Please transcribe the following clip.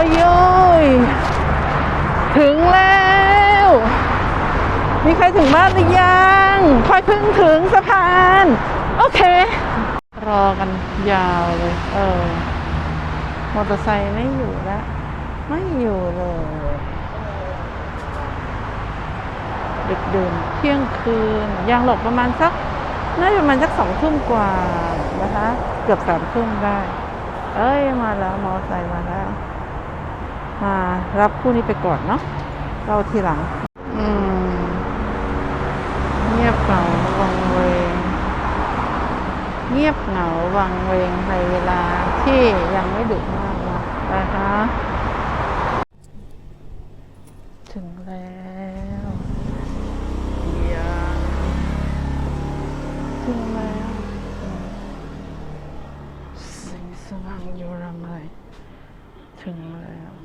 อ้ยโย้ยถึงแล้ว มีใครถึงบ้านหรือยังค่อยเพิ่งถึงสะพาน โอเค รอกันยาวเลย เออ มอเตอร์ไซค์ไม่อยู่แล้ว ไม่อยู่เลยดึกดื่นเที่ยงคืน ยังหลบประมาณสักน่าจะประมาณสักสองทุ่มกว่านะคะ เกือบสามทุ่มได้ เอ้ย มาแล้ว มอไซค์มาแล้ว มารับคู่นี้ไปก่อนเนาะเราทีหลัง อืม เงียบเหงาวังเวง เงียบเหงาวังเวงในเวลาที่ยังไม่ดึกมากนะนะคะถึงแล้วยังถึงแล้วแสงสว่างอยู่รำไรถึงแล้ว